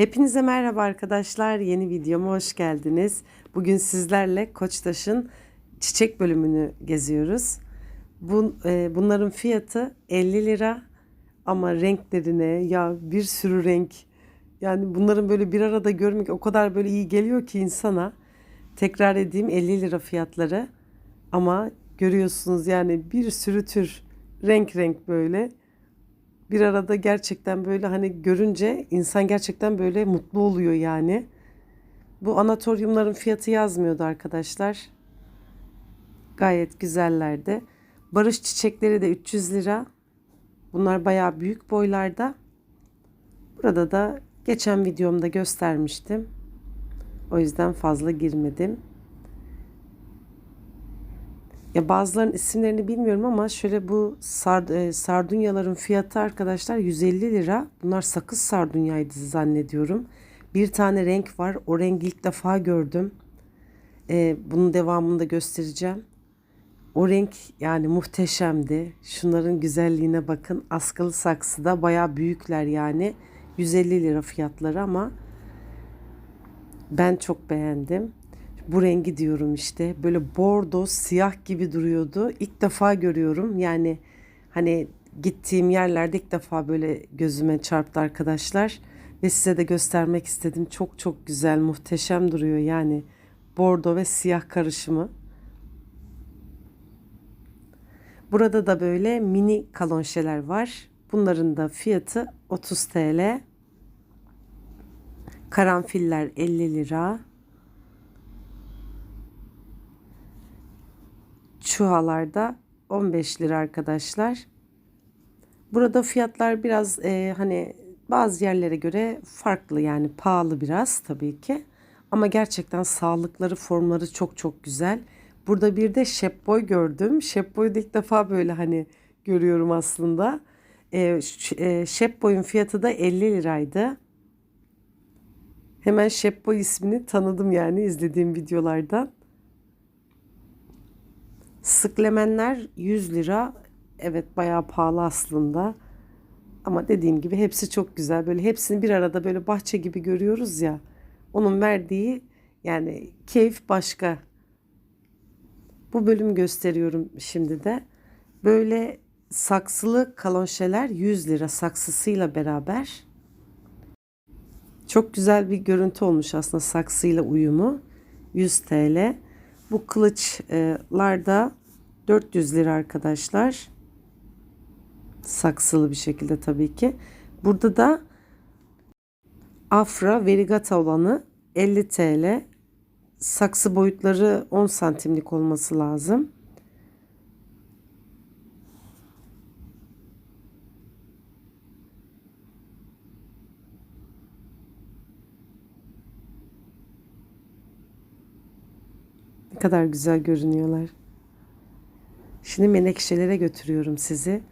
Hepinize merhaba arkadaşlar. Yeni videoma hoş geldiniz. Bugün sizlerle Koçtaş'ın çiçek bölümünü geziyoruz. Bu, e, bunların fiyatı 50 lira ama renklerine ya bir sürü renk. Yani bunların böyle bir arada görmek o kadar böyle iyi geliyor ki insana. Tekrar edeyim 50 lira fiyatları. Ama görüyorsunuz yani bir sürü tür renk renk böyle bir arada gerçekten böyle hani görünce insan gerçekten böyle mutlu oluyor yani. Bu anatoryumların fiyatı yazmıyordu arkadaşlar. Gayet güzellerdi. Barış çiçekleri de 300 lira. Bunlar bayağı büyük boylarda. Burada da geçen videomda göstermiştim. O yüzden fazla girmedim. Ya bazılarının isimlerini bilmiyorum ama şöyle bu sard e, sardunyaların fiyatı arkadaşlar 150 lira. Bunlar sakız sardunyaydı zannediyorum. Bir tane renk var. O rengi ilk defa gördüm. E, bunun devamını da göstereceğim. O renk yani muhteşemdi. Şunların güzelliğine bakın. Askılı saksıda baya büyükler yani. 150 lira fiyatları ama ben çok beğendim bu rengi diyorum işte. Böyle bordo siyah gibi duruyordu. İlk defa görüyorum. Yani hani gittiğim yerlerde ilk defa böyle gözüme çarptı arkadaşlar. Ve size de göstermek istedim. Çok çok güzel, muhteşem duruyor yani. Bordo ve siyah karışımı. Burada da böyle mini kalonşeler var. Bunların da fiyatı 30 TL. Karanfiller 50 lira. Çuhalarda 15 lira arkadaşlar. Burada fiyatlar biraz e, hani bazı yerlere göre farklı yani pahalı biraz tabii ki. Ama gerçekten sağlıkları, formları çok çok güzel. Burada bir de şepboy gördüm. Şepboyu ilk defa böyle hani görüyorum aslında. E, e, şepboyun fiyatı da 50 liraydı. Hemen şepboy ismini tanıdım yani izlediğim videolardan. Sıklemenler 100 lira. Evet bayağı pahalı aslında. Ama dediğim gibi hepsi çok güzel. Böyle hepsini bir arada böyle bahçe gibi görüyoruz ya. Onun verdiği yani keyif başka. Bu bölüm gösteriyorum şimdi de. Böyle saksılı kalonşeler 100 lira saksısıyla beraber. Çok güzel bir görüntü olmuş aslında saksıyla uyumu. 100 TL. Bu kılıçlar da 400 lira arkadaşlar. Saksılı bir şekilde tabii ki. Burada da Afra Verigata olanı 50 TL. Saksı boyutları 10 santimlik olması lazım. Kadar güzel görünüyorlar. Şimdi menekşelere götürüyorum sizi.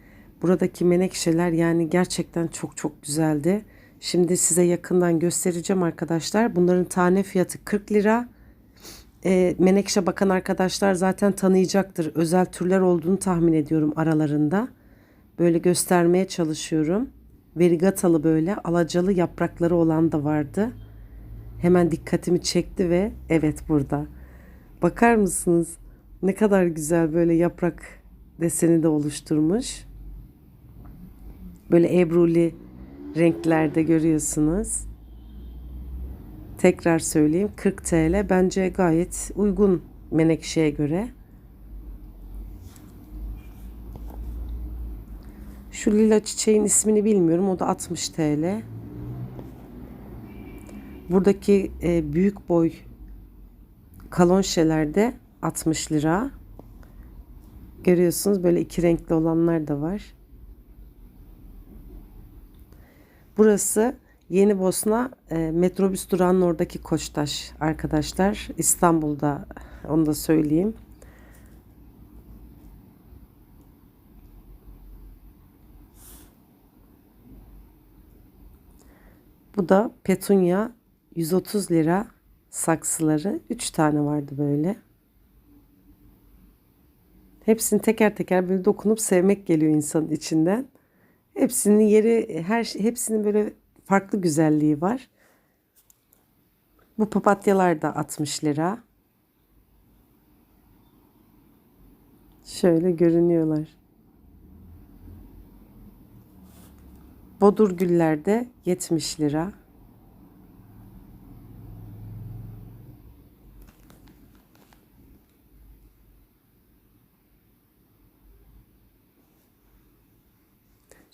Buradaki menekşeler yani gerçekten çok çok güzeldi. Şimdi size yakından göstereceğim arkadaşlar. Bunların tane fiyatı 40 lira. E, menekşe bakan arkadaşlar zaten tanıyacaktır. Özel türler olduğunu tahmin ediyorum aralarında. Böyle göstermeye çalışıyorum. Verigatalı böyle alacalı yaprakları olan da vardı. Hemen dikkatimi çekti ve evet burada. Bakar mısınız? Ne kadar güzel böyle yaprak deseni de oluşturmuş. Böyle ebruli renklerde görüyorsunuz. Tekrar söyleyeyim 40 TL bence gayet uygun menekşeye göre. Şu lila çiçeğin ismini bilmiyorum. O da 60 TL. Buradaki e, büyük boy kalonşelerde 60 lira. Görüyorsunuz böyle iki renkli olanlar da var. Burası Yeni Bosna e, metrobüs durağının oradaki Koçtaş arkadaşlar. İstanbul'da onu da söyleyeyim. Bu da petunya 130 lira saksıları. 3 tane vardı böyle. Hepsini teker teker böyle dokunup sevmek geliyor insanın içinden. Hepsinin yeri her hepsinin böyle farklı güzelliği var. Bu papatyalar da 60 lira. Şöyle görünüyorlar. Bodur güller de 70 lira.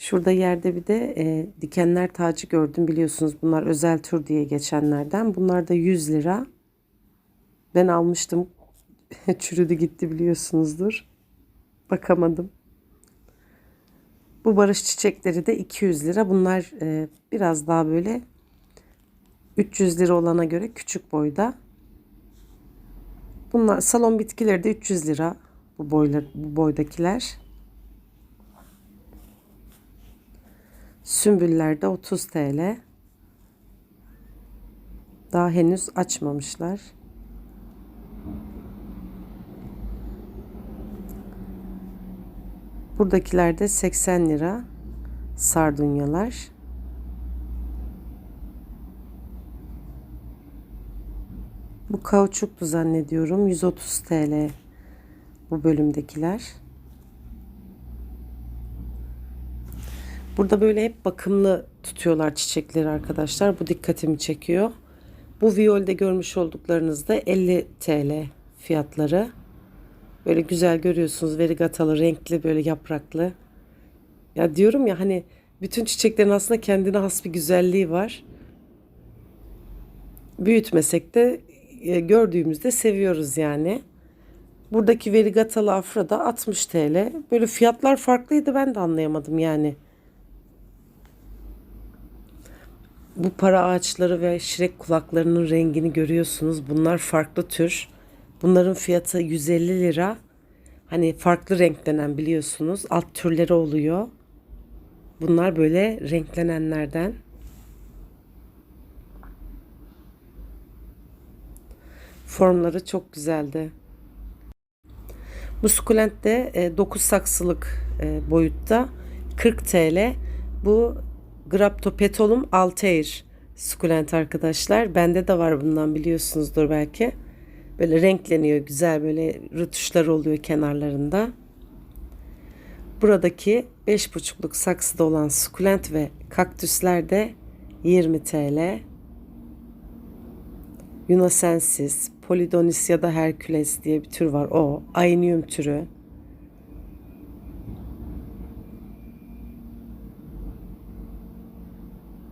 Şurada yerde bir de e, dikenler tacı gördüm biliyorsunuz bunlar özel tür diye geçenlerden. Bunlar da 100 lira. Ben almıştım. Çürüdü gitti biliyorsunuzdur. Bakamadım. Bu barış çiçekleri de 200 lira. Bunlar e, biraz daha böyle 300 lira olana göre küçük boyda. Bunlar salon bitkileri de 300 lira bu boylar bu boydakiler. Sümbüller de 30 TL. Daha henüz açmamışlar. Buradakiler de 80 lira sardunyalar. Bu kauçuktu zannediyorum. 130 TL bu bölümdekiler. Burada böyle hep bakımlı tutuyorlar çiçekleri arkadaşlar. Bu dikkatimi çekiyor. Bu viyolde görmüş olduklarınız da 50 TL fiyatları. Böyle güzel görüyorsunuz. Verigatalı, renkli, böyle yapraklı. Ya diyorum ya hani bütün çiçeklerin aslında kendine has bir güzelliği var. Büyütmesek de e, gördüğümüzde seviyoruz yani. Buradaki verigatalı afra da 60 TL. Böyle fiyatlar farklıydı ben de anlayamadım yani. Bu para ağaçları ve şirek kulaklarının rengini görüyorsunuz. Bunlar farklı tür. Bunların fiyatı 150 lira. Hani farklı renklenen biliyorsunuz. Alt türleri oluyor. Bunlar böyle renklenenlerden. Formları çok güzeldi. Bu sukulent de 9 saksılık e, boyutta 40 TL. Bu Graptopetolum altair sukulent arkadaşlar. Bende de var bundan biliyorsunuzdur belki. Böyle renkleniyor güzel böyle rütuşlar oluyor kenarlarında. Buradaki 5,5'luk saksıda olan sukulent ve kaktüsler de 20 TL. Yunasensis, Polidonis ya da Hercules diye bir tür var. O, Ainium türü.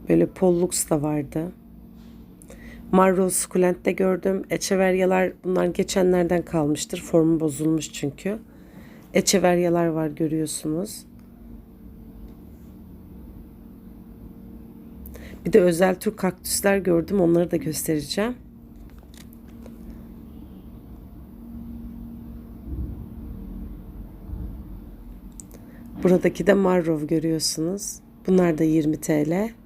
Böyle Pollux da vardı. Marrow sukulent de gördüm. Echeveryalar bunlar geçenlerden kalmıştır. Formu bozulmuş çünkü. Echeveryalar var görüyorsunuz. Bir de özel tür kaktüsler gördüm. Onları da göstereceğim. Buradaki de Marrow görüyorsunuz. Bunlar da 20 TL.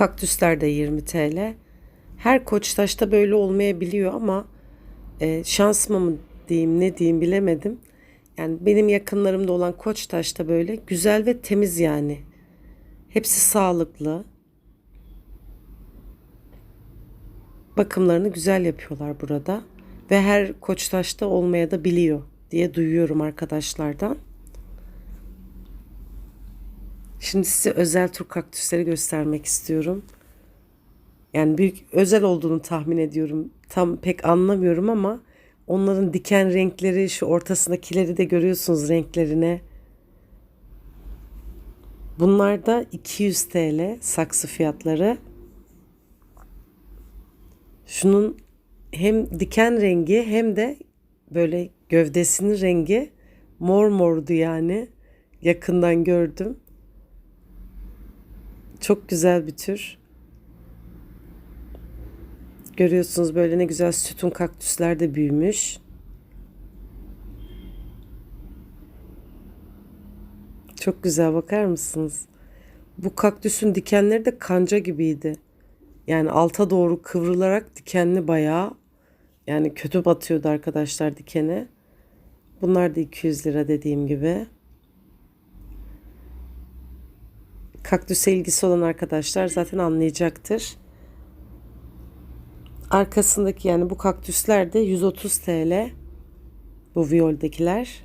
Kaktüsler de 20 TL. Her koçtaşta böyle olmayabiliyor ama e, şansıma mı diyeyim ne diyeyim bilemedim. Yani benim yakınlarımda olan koçtaşta böyle güzel ve temiz yani. Hepsi sağlıklı. Bakımlarını güzel yapıyorlar burada. Ve her koçtaşta olmaya da biliyor diye duyuyorum arkadaşlardan. Şimdi size özel tür kaktüsleri göstermek istiyorum. Yani büyük özel olduğunu tahmin ediyorum. Tam pek anlamıyorum ama onların diken renkleri, şu ortasındakileri de görüyorsunuz renklerine. Bunlar da 200 TL saksı fiyatları. Şunun hem diken rengi hem de böyle gövdesinin rengi mor mordu yani. Yakından gördüm. Çok güzel bir tür. Görüyorsunuz böyle ne güzel sütun kaktüsler de büyümüş. Çok güzel bakar mısınız? Bu kaktüsün dikenleri de kanca gibiydi. Yani alta doğru kıvrılarak dikenli bayağı. Yani kötü batıyordu arkadaşlar dikene. Bunlar da 200 lira dediğim gibi. Kaktüse ilgisi olan arkadaşlar zaten anlayacaktır. Arkasındaki yani bu kaktüsler de 130 TL. Bu viyoldekiler.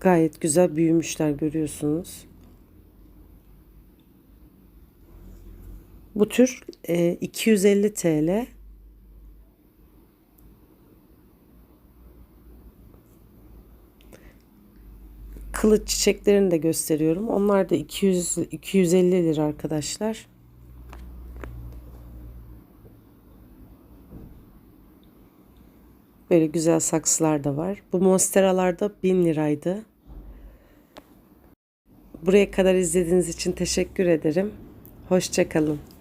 Gayet güzel büyümüşler görüyorsunuz. Bu tür e, 250 TL. Kılıç çiçeklerini de gösteriyorum. Onlar da 200 250 lira arkadaşlar. Böyle güzel saksılar da var. Bu monsteralar da 1000 liraydı. Buraya kadar izlediğiniz için teşekkür ederim. Hoşçakalın.